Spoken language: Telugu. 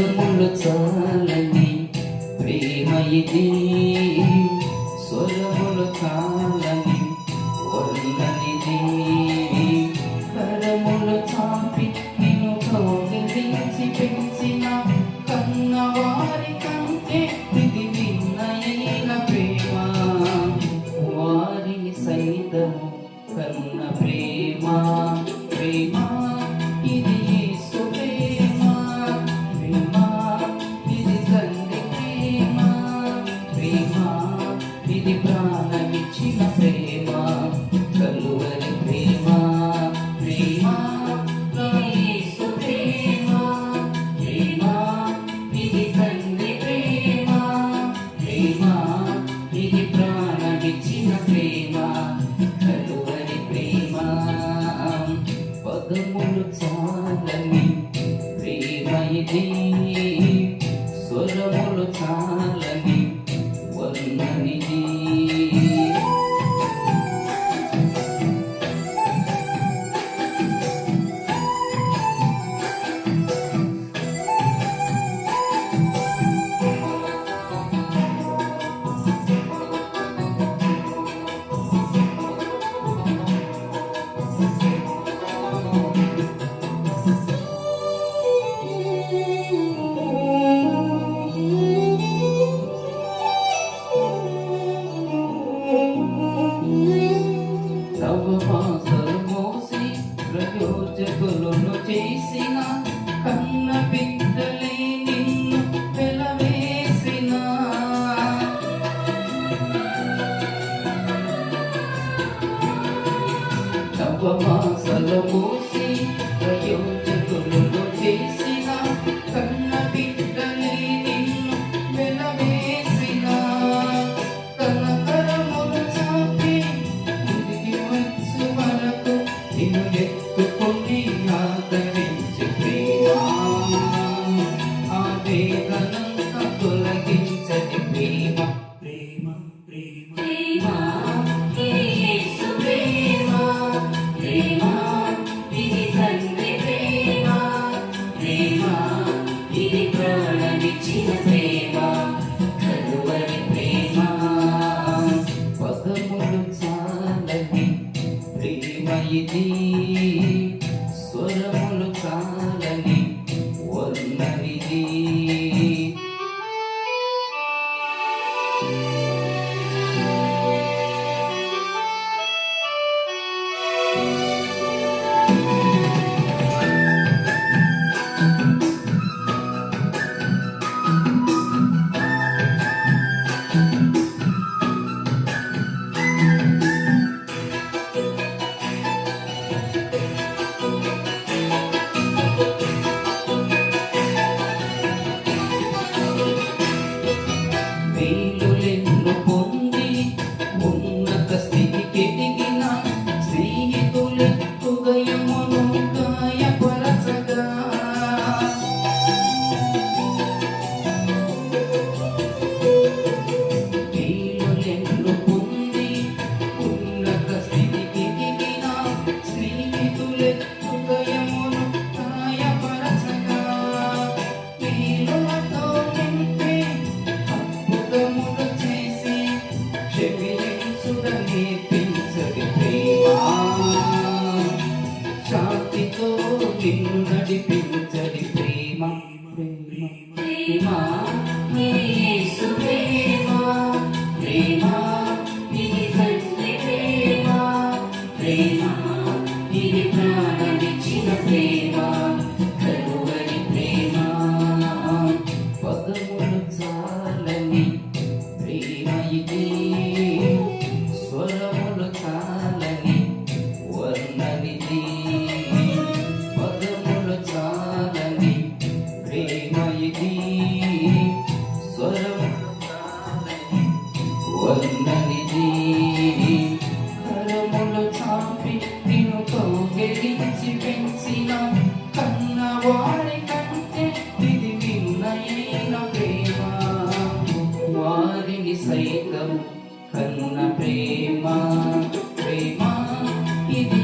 పదములు చాలని ప్రేమ ఇది. స్వరములు చాలని వర్ణనిది కరములు చాపి నిన్ను కౌగిలించి పెంచిన కన్నవారి కంటే ఇది విన్నయైన ప్రేమ. వారిని సైతము కన్న ప్రేమ. ప్రేమ. ఇది ప్రాణమిచ్చిన ప్రేమ కలువరి ప్రేమ ప్రేమ ప్రేమ ప్రేమ ఇది తండ్రి ప్రేమ ప్రేమ ఇది ప్రాణమిచ్చిన ప్రేమ కలువరి ప్రేమ. పదములు చాలని ప్రేమ ఇది స్వరములు చాలని ప్రయోజకులను చేసిన కన్న బిడ్డలే నిన్ను వెలవేసిన. నవమాసలు మోసి ప్రయోజకులను ప్రేమ ఇది only one. ప్రేమ ఇది ప్రాణమిచ్చిన వారి కంటే ఇది భిన్నైన ప్రేమ వారిని సైతం కన్న ప్రేమ. ప్రేమ ఇది